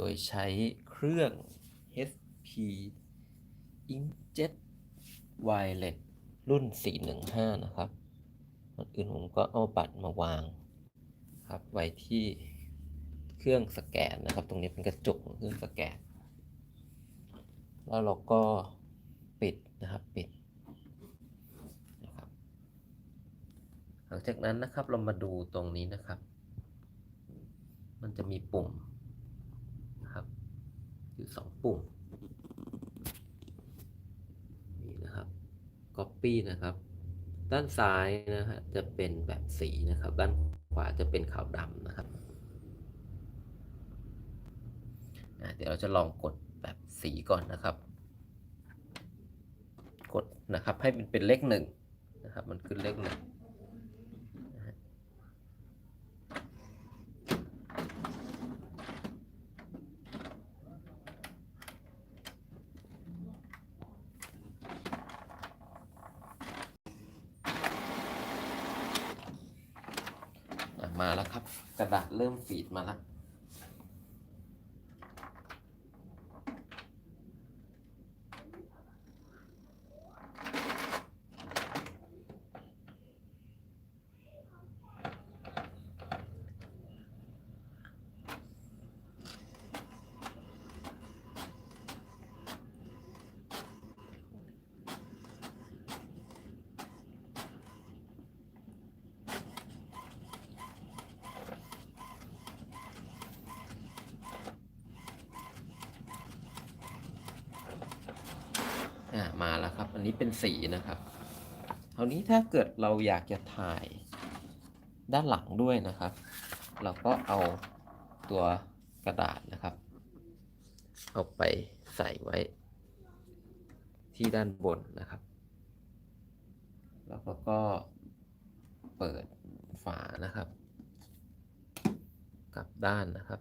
โดยใช้เครื่อง HP Inkjet Wireless รุ่น 415 นะครับก่อนอื่นผมก็เอาบัตรมาวางครับไว้ที่เครื่องสแกนนะครับ ตรงนี้เป็นกระจกของเครื่องสแกน แล้วเราก็ปิดนะครับปิดนะครับหลังจากนั้นนะครับเรามาดูตรงนี้นะครับ มันจะมีปุ่มนะครับ อยู่สอง ปุ่มนี่นะครับ Copy นะครับ ด้านซ้ายนะฮะจะเป็นแบบสีนะครับ ด้านขวาจะเป็นขาวดำนะครับเดี๋ยวเราจะลองกดแบบสีก่อนนะครับ กดนะครับให้มันเป็นเลขหนึ่งนะครับ มันขึ้นเลขหนึ่งนะฮะอะ มาแล้วครับ กระดาษเริ่มฟีดมาแล้ว อ่ามาแล้วครับ อันนี้เป็นสีนะครับคราวนี้ถ้าเกิดเราอยากจะถ่ายด้านหลังด้วยนะครับ เราก็เอาตัวกระดาษนะครับ เอาไปใส่ไว้ ที่ด้านบนนะครับ แล้วก็ก็เปิดฝานะครับ กลับด้านนะครับ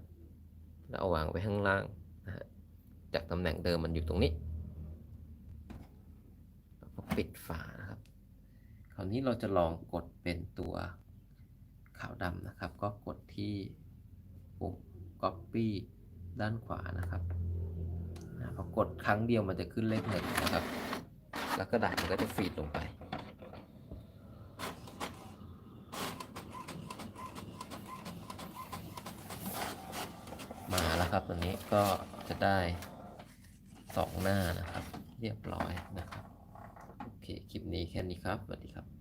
แล้วเอาวางไว้ข้างล่างนะฮะจากตำแหน่งเดิมมันอยู่ตรงนี้ ปิดฝานะครับ คราวนี้เราจะลองกดเป็นตัวขาวดำนะครับ ก็กดที่ปุ่ม copy ด้านขวานะครับนะพอกดครั้งเดียวมันจะขึ้นเลขหนึ่งนะครับ แล้วกระดาษมันก็จะฟีดลงไป มาแล้วครับตัวนี้ก็จะได้สองหน้านะครับ เรียบร้อยนะครับ คลิปนี้แค่นี้ครับสวัสดีครับ